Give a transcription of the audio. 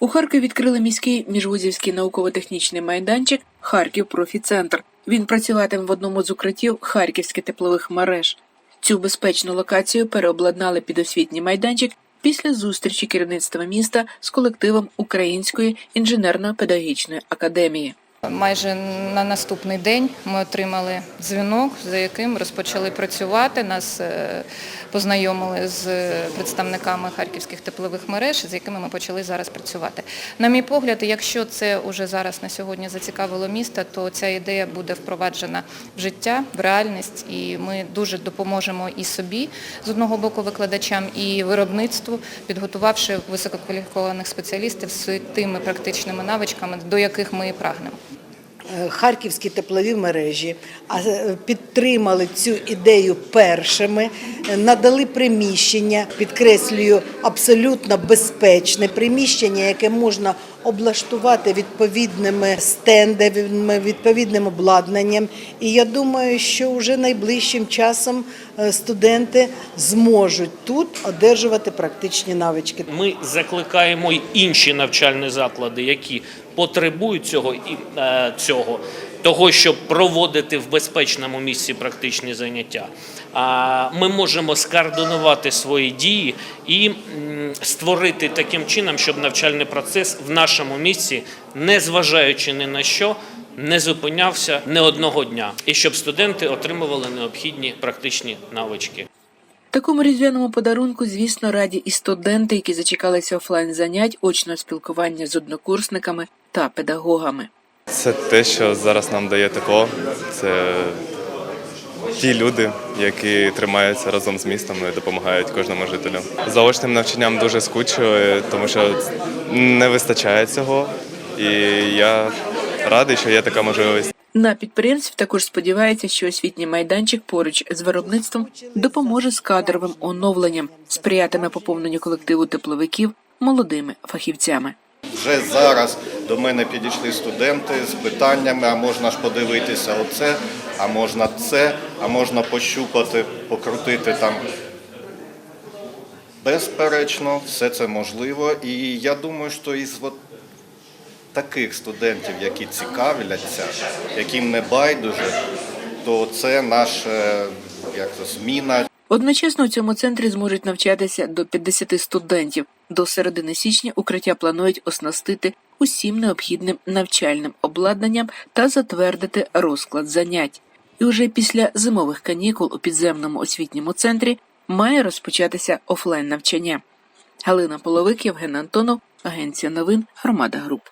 У Харкові відкрили міський міжвузівський науково-технічний майданчик Харків Профіцентр. Він працюватиме в одному з укриттів харківських теплових мереж. Цю безпечну локацію переобладнали під освітній майданчик після зустрічі керівництва міста з колективом Української інженерно-педагогічної академії. Майже на наступний день ми отримали дзвінок, за яким розпочали працювати. Нас е, познайомили з представниками харківських теплових мереж, з якими ми почали зараз працювати. На мій погляд, якщо це вже зараз на сьогодні зацікавило місто, то ця ідея буде впроваджена в життя, в реальність, і ми дуже допоможемо і собі з одного боку викладачам, і виробництву, підготувавши висококваліфікованих спеціалістів з тими практичними навичками, до яких ми і прагнемо. Е, Харківські теплові мережі е, підтримали цю ідею першими, е, надали приміщення, підкреслюю, абсолютно безпечне приміщення, яке можна облаштувати відповідними стендами, відповідним обладнанням. І я думаю, що вже найближчим часом е, студенти зможуть тут одержувати практичні навички. Ми закликаємо й інші навчальні заклади, які потребують цього і е, цього. Того, щоб проводити в безпечному місці практичні заняття, ми можемо скоординувати свої дії і створити таким чином, щоб навчальний процес в нашому місці, не зважаючи ні на що, не зупинявся не одного дня, і щоб студенти отримували необхідні практичні навички. Такому різдвяному подарунку, звісно, раді і студенти, які зачекалися офлайн занять, очного спілкування з однокурсниками та педагогами. Це те, що зараз нам дає тепло. Це ті люди, які тримаються разом з містом і допомагають кожному жителю. Заочним навчанням дуже скучили, тому що не вистачає цього. І я радий, що є така можливість. На підприємстві також сподівається, що освітній майданчик поруч з виробництвом допоможе з кадровим оновленням, сприятиме поповненню колективу тепловиків молодими фахівцями. Вже зараз до мене підійшли студенти з питаннями, а можна ж подивитися оце, а можна це, а можна пощупати, покрутити там. Безперечно, все це можливо. І я думаю, що із от таких студентів, які цікавляться, яким не байдуже, то це наша як це, зміна Одночасно у цьому центрі зможуть навчатися до 50 студентів. До середини січня укриття планують оснастити усім необхідним навчальним обладнанням та затвердити розклад занять. І уже після зимових канікул у підземному освітньому центрі має розпочатися офлайн навчання. Галина Половик, Євген Антонов, Агенція новин Громада Груп.